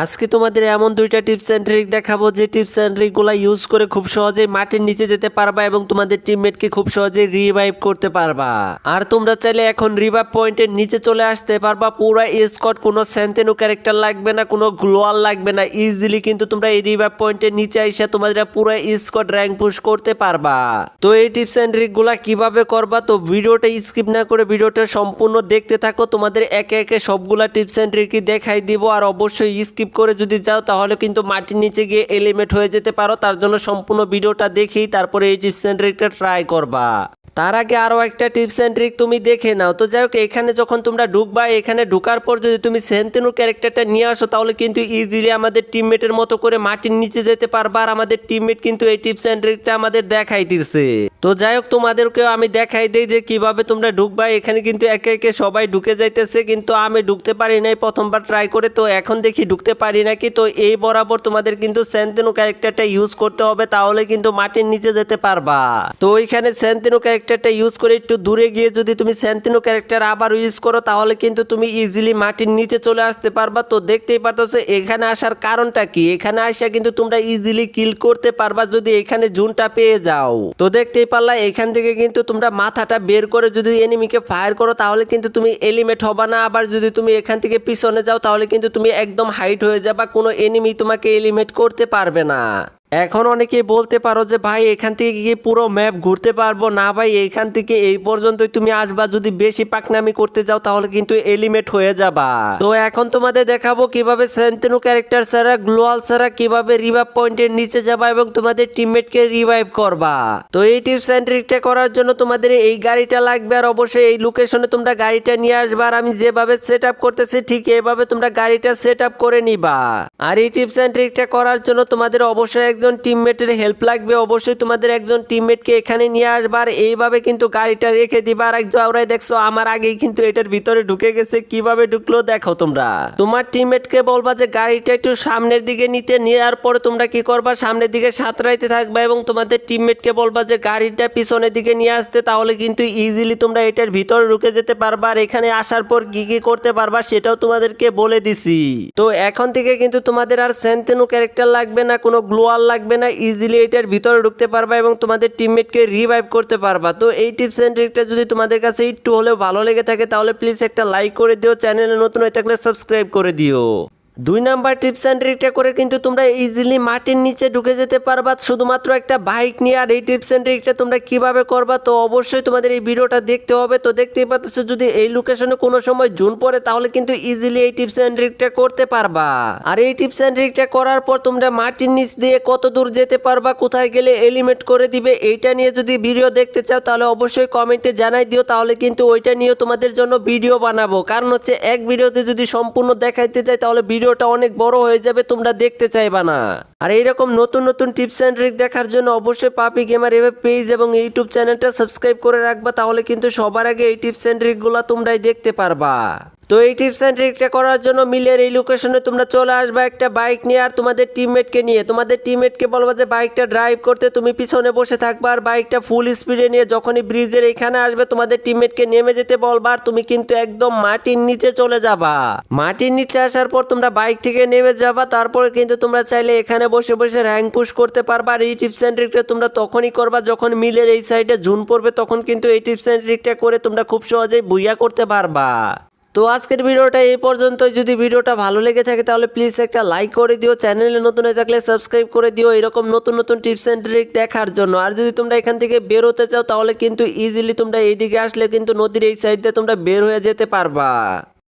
আজকে তোমাদের এমন দুইটা টিপস অ্যান্ড ট্রিক দেখাবো যে টিপস অ্যান্ড ট্রিকগুলো ইউজ করে খুব সহজেই মাটির নিচে যেতে পারবা এবং তোমাদের টিমমেটকে খুব সহজেই রিভাইভ করতে পারবা। আর তোমরা চাইলে এখন রিভাইভ পয়েন্টের নিচে চলে আসতে পারবা। পুরো স্কট কোনো স্যান্তেনো ক্যারেক্টার লাগবে না, কোনো গ্লোয়াল লাগবে না। ইজিলি কিন্তু তোমরা এই রিভাইভ পয়েন্টের নিচে এসে তোমাদের পুরো স্কট র্যাঙ্ক পুশ করতে পারবা। তো এই টিপস অ্যান্ড ট্রিকগুলো কীভাবে করবা? তো ভিডিওটা স্কিপ না করে ভিডিওটা সম্পূর্ণ দেখতে থাকো। তোমাদের একে একে সবগুলা টিপস অ্যান্ড ট্রিকই দেখাই দিব। আর অবশ্যই স্কিপ করে যদি যাও, তাহলে কিন্তু মাটির নিচে গিয়ে এলিমেট হয়ে যেতে পারো। তার জন্য সম্পূর্ণ ভিডিওটা দেখেই তারপরে এই টিপস অ্যান্ড ট্রিকটা ট্রাই করবা। তার আগে আরও একটা টিপস অ্যান্ড ট্রিক তুমি দেখে নাও। তো যাই হোক, এখানে যখন তোমরা ঢুকবা, এখানে ঢুকার পর যদি তুমি সেন্তেনু ক্যারেক্টারটা নিয়ে আসো, তাহলে কিন্তু ইজিলি আমাদের টিমমেটের মতো করে মাটির নিচে যেতে পারবা আর আমাদের টিমমেট কিন্তু এই টিপস অ্যান্ড ট্রিকটা আমাদের দেখাই দিচ্ছে তো যাই হোক, তোমাদেরকেও আমি দেখাই দিই যে কীভাবে তোমরা ঢুকবা। এখানে কিন্তু একে একে সবাই ঢুকে যাইতেছে, কিন্তু আমি ঢুকতে পারি নাই, প্রথমবার ট্রাই করে। তো এখন দেখি ঢুকতে পারি নাকি? তো এই বরাবর তোমাদের কিন্তু সেন্তেনু ক্যারেক্টারটা ইউজ করতে হবে, তাহলে কিন্তু মাটির নিচে যেতে পারবা। তো ওইখানে সেন্তেনু ক্যারেক্টারটা ইউজ করে একটু দূরে গিয়ে যদি তুমি সেন্তেনু ক্যারেক্টার আবার ইউজ করো, তাহলে কিন্তু তুমি ইজিলি মাটির নিচে চলে আসতে পারবা। তো দেখতেই পারতেছো, এখানে আসার কারণটা কি? এখানে আসা কিন্তু তোমরা ইজিলি কিল করতে পারবা যদি এখানে জুনটা পেয়ে যাও। তো দেখতেই পারলা, এখান থেকে কিন্তু তোমরা মাথাটা বের করে যদি এনিমিকে ফায়ার করো, তাহলে কিন্তু তুমি এলিমেট হবা না। আবার যদি তুমি এখান থেকে পিছনে যাও, তাহলে কিন্তু তুমি একদম হাইট হয়ে যাবা, কোনো এনিমি তোমাকে এলিমেট করতে পারবে না। এখন অনেকে বলতে পারো যে, ভাই, এখান থেকে কি পুরো ম্যাপ ঘুরতে পারব। না, ভাই, এখান থেকে এই পর্যন্তই তুমি আসবা। যদি বেশি পাকনামি করতে যাও, তাহলে কিন্তু এলিমেট হয়ে যাবা। তো এখন তোমাদের দেখাবো কীভাবে সেন্টেনো ক্যারেক্টার ছাড়া গ্লোয়াল ছাড়া কীভাবে রিভাইভ পয়েন্টের নিচে যাবা এবং তোমাদের টিমমেটকে রিভাইভ করবা। তো এই টিপস অ্যান্ড ট্রিকটা করার জন্য তোমাদের এই গাড়িটা লাগবে আর অবশ্যই এই লোকেশনে তোমরা গাড়িটা নিয়ে আসবা আর আমি যেভাবে সেট আপ করতেছি, ঠিক এইভাবে তোমরা গাড়িটা সেট আপ করে নিবা। আর এই টিপস অ্যান্ড ট্রিকটা করার জন্য তোমাদের অবশ্যই একজন টিমমেটের হেল্প লাগবে, অবশ্যই তোমাদের একজন টিমমেটকে এখানে নিয়ে আসবার এইভাবে কিন্তু গাড়িটা রেখে দিবা। আর একজন ওরাই দেখছ, আমার আগেই কিন্তু এটার ভিতরে ঢুকে গেছে। কীভাবে ঢুকলো দেখো তোমরা। তোমার টিমমেটকে বলবা যে গাড়িটা একটু সামনের দিকে নিতে, নেওয়ার পরে তোমরা কি করবা? সামনের দিকে সাঁতরাইতে থাকবা এবং তোমাদের টিমমেটকে বলবা যে গাড়িটা পিছনের দিকে নিয়ে আসতে, তাহলে কিন্তু ইজিলি তোমরা এটার ভিতরে ঢুকে যেতে পারবা। আর এখানে আসার পর কি কি করতে পারবা সেটাও তোমাদেরকে বলে দিছি। তো এখন থেকে কিন্তু তোমাদের আর সেন্তেনো ক্যারেক্টার লাগবে না, কোনো গ্লোয়াল লাগবে না ইজিলি এটার ভিতরে ঢুকতে পারবা এবং তোমাদের টিমমেটকে রিভাইভ করতে পারবা। তো এই টিপস অ্যান্ড ট্রিকটা যদি তোমাদের কাছে একটু হলেও ভালো লেগে থাকে, তাহলে প্লিজ একটা লাইক করে দিও চ্যানেলে নতুন হয়ে থাকলে সাবস্ক্রাইব করে দিও। দুই নাম্বার টিপস অ্যান্ড ট্রিকটা করে কিন্তু তোমরা ইজিলি মাটির নিচে ঢুকে যেতে পারবা। শুধুমাত্র একটা বাইক নিয়ে আর এই টিপস অ্যান্ড ট্রিকটা তোমরা কীভাবে করবা, তো অবশ্যই তোমাদের এই ভিডিওটা দেখতে হবে। তো দেখতেই পাচ্ছ, যদি এই লোকেশনে কোনো সময় জুন পড়ে, তাহলে কিন্তু ইজিলি এই টিপস অ্যান্ড ট্রিকটা করতে পারবা। আর এই টিপস অ্যান্ড ট্রিকটা করার পর তোমরা মাটির নিচ দিয়ে কত দূর যেতে পারবা, কোথায় গেলে এলিমেট করে দিবে, এইটা নিয়ে যদি ভিডিও দেখতে চাও, তাহলে অবশ্যই কমেন্টে জানাই দিও, তাহলে কিন্তু ওইটা নিয়ে তোমাদের জন্য ভিডিও বানাবো। কারণ হচ্ছে, এক ভিডিওতে যদি সম্পূর্ণ দেখাইতে চাই, তাহলে ভিডিওটা অনেক বড় হয়ে যাবে, তোমরা দেখতে চাইবা না। আর এইরকম নতুন নতুন টিপস অ্যান্ড ট্রিক দেখার জন্য অবশ্যই পাপি গেমার এভাবে পেজ এবং ইউটিউব চ্যানেলটা সাবস্ক্রাইব করে রাখবা, তাহলে কিন্তু সবার আগে এই টিপস অ্যান্ড ট্রিকগুলো তোমরাই দেখতে পারবা। তো এই টিপস অ্যান্ড ট্রিকটা করার জন্য মিলের এই লোকেশনে তোমরা চলে আসবা একটা বাইক নিয়ে আর তোমাদের টিমমেটকে নিয়ে। তোমাদের টিমমেটকে বলবা যে বাইকটা ড্রাইভ করতে তুমি পিছনে বসে থাকবা আর বাইকটা ফুল স্পিডে নিয়ে যখনই ব্রিজের এখানে আসবে তোমাদের টিমমেটকে নেমে যেতে বলবা আর তুমি কিন্তু একদম মাটির নিচে চলে যাবা। মাটির নিচে আসার পর তোমরা বাইক থেকে নেমে যাবা, তারপরে কিন্তু তোমরা চাইলে এখানে বসে বসে র্যাঙ্ক পুশ করতে পারবা আর এই টিপস অ্যান্ড ট্রিকটা তোমরা তখনই করবা যখন মিলের এই সাইডে জুন পড়বে, তখন কিন্তু এই টিপস অ্যান্ড ট্রিকটা করে তোমরা খুব সহজেই বুইয়া করতে পারবা। তো আজকের ভিডিওটা এই পর্যন্তই। যদি ভিডিওটা ভালো লেগে থাকে তাহলে প্লিজ একটা লাইক করে দিও চ্যানেলে নতুন হয়ে থাকলে সাবস্ক্রাইব করে দিও, এরকম নতুন নতুন টিপস অ্যান্ড ট্রিক দেখার জন্য। আর যদি তোমরা এখান থেকে বের হতে চাও তাহলে কিন্তু ইজিলি তোমরা এইদিকে আসলে কিন্তু নদীর এই সাইড দিয়ে তোমরা বের হয়ে যেতে পারবা।